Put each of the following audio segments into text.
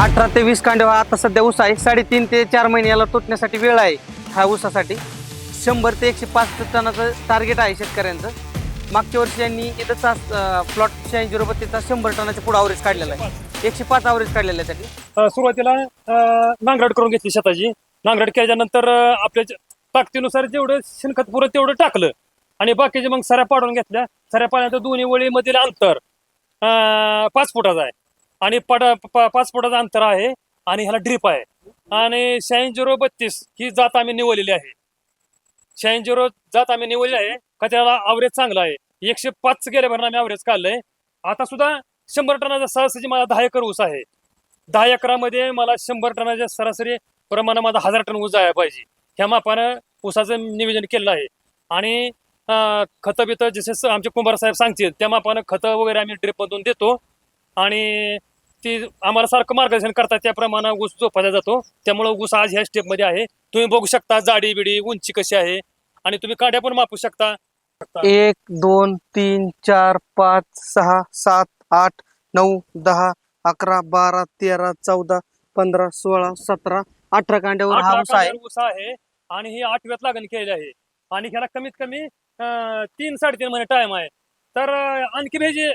अठरा ते वीस कांडे हा आता सध्या ऊस आहे. साडेतीन ते चार महिने याला तुटण्यासाठी वेळ आहे हा ऊसासाठी. शंभर ते एकशे पाच टनाचं टार्गेट आहे शेतकऱ्यांचं. मागच्या वर्षी यांनी इथंचा प्लॉट शहाऐंशी झिरो बत्तीसचा शंभर टनाच्या पुढे आवरेज काढलेला आहे. एकशे पाच आवरेज काढलेला आहे त्यांनी सुरुवातीला अ, करून घेतली शेताची. नांगरट केल्यानंतर आपल्या ताकदीनुसार जेवढं शेणखत पुरत तेवढं टाकलं. आणि बाकीचे मग सऱ्या पाडून घेतल्या. सऱ्या पाण्याचं दोन्ही वळीमधील अंतर पाच फुटाचं आहे. आणि पड प- पाच फुटाचं अंतर आहे आणि ह्याला ड्रीप आहे. आणि शहाऐंशी झिरो बत्तीस ही जात आम्ही निवडलेली आहे. शहाऐंशी झिरो जात आम्ही निवडली आहे का त्याला अवरेज चांगला आहे. एकशे पाच गेल्या भरून आम्ही अवरेज काढलंय. आता सुद्धा शंभर टनाचा सरासरी मला दहा एकर ऊस आहे. दहा एकरामध्ये मला शंभर टनाच्या सरासरी प्रमाणे माझा हजार टन ऊस जायला पाहिजे. ह्या मापानं ऊसाचं नियोजन केलेलं आहे. आणि खतं बितं जसे स- आमचे कुंभार साहेब सांगतील त्या मापानं खतं वगैरे आम्ही ड्रिपमधून देतो. आणि ती आम्हाला सारखं मार्गदर्शन करतात त्याप्रमाणे ऊस जोपासा जातो. त्यामुळं ऊस आज ह्या स्टेपमध्ये आहे. तुम्ही बघू शकता जाडी बिडी उंची कशी आहे. आणि तुम्ही काड्या पण मापू शकता. एक दोन तीन चार पाच सहा सात आठ नऊ दहा अकरा बारा तेरा चौदा पंधरा सोळा सतरा अठरा कांड्यावर हा ऊस आहे. कांड्यावर ऊस आहे. आणि ही आठव्यात लागण केलेली आहे. आणि ह्याला कमीत कमी अं, तीन साडेतीन महिने टाइम आहे. तर अं, आणखी हे जे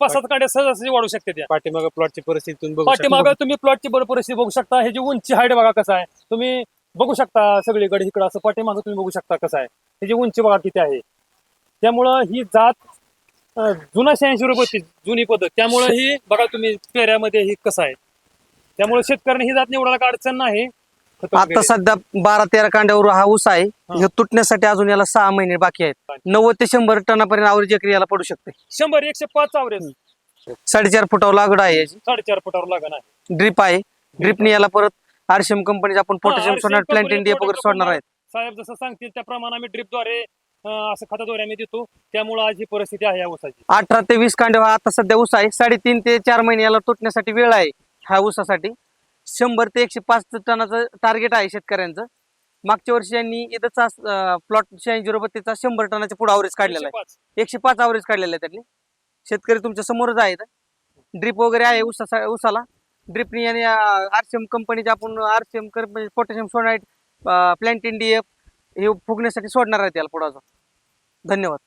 पाच सात कांड्या सहजासहजी वाढू शकते त्या पाठीमागं प्लॉटची परिस्थिती तुम्ही बघू शकता. पाठीमागं तुम्ही प्लॉटची बरोबर परिस्थिती बघू शकता. हे जी उंची हाईट बघा कसं आहे. तुम्ही बघू शकता सगळीकडे इकडं असं पाठीमागं तुम्ही बघू शकता कसं आहे. ह्याची उंची बघा किती आहे. त्यामुळं ही जात अं, जुना शहाऐंशी रुपये होती जुनी पद्धत त्यामुळं ही बघा तुम्ही पेऱ्यामध्ये ही कसं आहे. त्यामुळे शेतकऱ्यांनी ही जात निवडायला काय अडचण नाही. आता. सध्या बारा तेरा कांड्यावर हा ऊस आहे. हे. तुटण्यासाठी अजून याला सहा महिने बाकी आहेत. नव्वद ते शंभर टनापर्यंत अवरेज एकरी याला पडू शकते. शंभर एकशे पाच आवरेज. साडेचार फुटावर लागड आहे. याची साडेचार फुटावर लागण आहे. ड्रिप आहे. ड्रिपने याला परत आरसीएम कंपनीचे आपण पोटॅशियम सोडणार प्लांट इंडिया वगैरे सोडणार आहेत. साहेब जसं सांगतील त्याप्रमाणे आम्ही ड्रिपद्वारे असं खताद्वारे आम्ही देतो. त्यामुळे आज ही परिस्थिती आहे या ऊसाची. अठरा ते वीस कांडे हा आता सध्या ऊस आहे. साडेतीन ते चार महिने याला तुटण्यासाठी वेळ आहे ह्या ऊसासाठी. शंभर ते एकशे पाच टनाचं टार्गेट आहे शेतकऱ्यांचं. मागच्या वर्षी यांनी इथंचा प्लॉट शहाऐंशी झिरो बत्तीसचा शंभर टनाच्या पुढे अवरेज काढलेला आहे. 105. एकशे पाच अवरेज काढलेलं आहे त्यांनी शेतकरी तुमच्या समोरच आहेत. ड्रिप वगैरे आहे ऊसा ऊसाला. ड्रिपनी आणि आरसीएम कंपनीचे आपण आरसीएम कंपनी पोटॅशियम सोनाईट प्लॅन्ट इंडिया हे फुगण्यासाठी सोडणार आहेत याला पुढं धन्यवाद.